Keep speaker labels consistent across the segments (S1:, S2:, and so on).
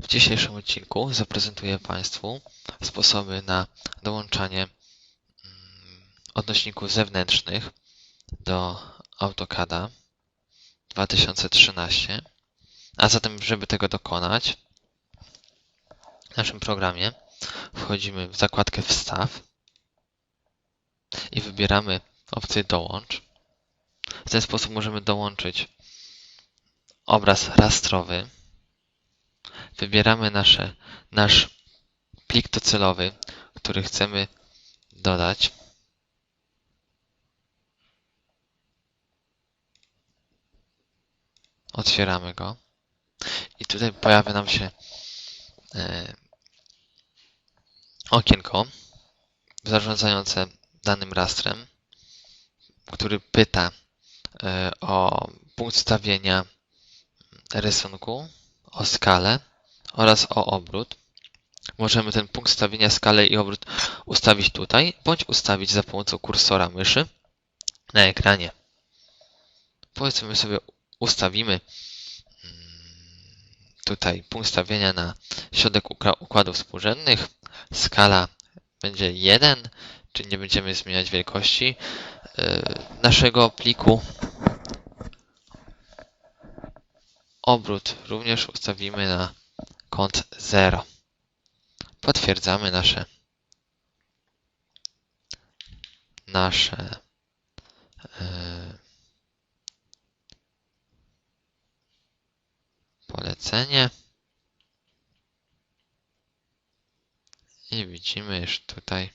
S1: W dzisiejszym odcinku zaprezentuję Państwu sposoby na dołączanie mm, odnośników zewnętrznych do AutoCADa 2013. A zatem, żeby tego dokonać, w naszym programie wchodzimy w zakładkę Wstaw i wybieramy opcję Dołącz. W ten sposób możemy dołączyć obraz rastrowy. Wybieramy nasze, nasz plik docelowy, który chcemy dodać. Otwieramy go. I tutaj pojawia nam się e, okienko zarządzające danym rastrem, który pyta e, o punkt stawienia rysunku, o skalę oraz o obrót. Możemy ten punkt stawienia, skalę i obrót ustawić tutaj, bądź ustawić za pomocą kursora myszy na ekranie. Powiedzmy sobie, ustawimy mm, tutaj punkt stawienia na środek układów współrzędnych. Skala będzie 1, czyli nie będziemy zmieniać wielkości e, naszego pliku. Obrót również ustawimy na kąt 0. Potwierdzamy nasze nasze yy, polecenie. I widzimy już tutaj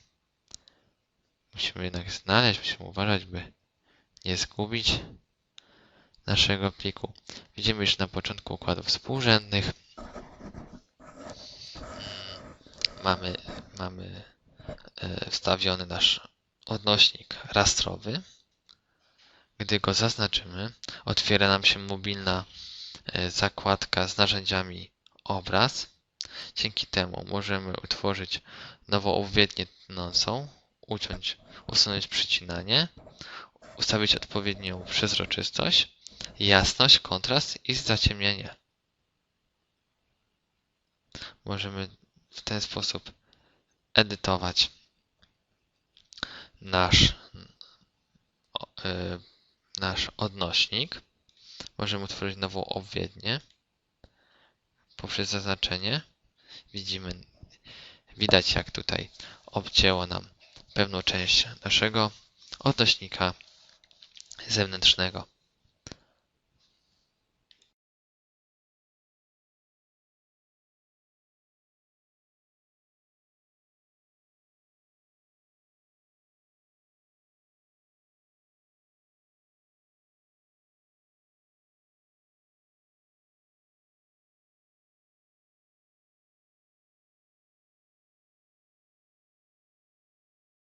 S1: musimy jednak znaleźć, musimy uważać, by nie zgubić naszego pliku. Widzimy już na początku układów współrzędnych. Mamy, mamy e, wstawiony nasz odnośnik rastrowy. Gdy go zaznaczymy, otwiera nam się mobilna e, zakładka z narzędziami obraz. Dzięki temu możemy utworzyć nową odpowiednię tnącą, uciąć, usunąć przycinanie, ustawić odpowiednią przezroczystość jasność, kontrast i zaciemnienie. Możemy w ten sposób edytować nasz, e, nasz odnośnik. Możemy utworzyć nową obwiednię. Poprzez zaznaczenie widzimy, widać jak tutaj obcięło nam pewną część naszego odnośnika zewnętrznego.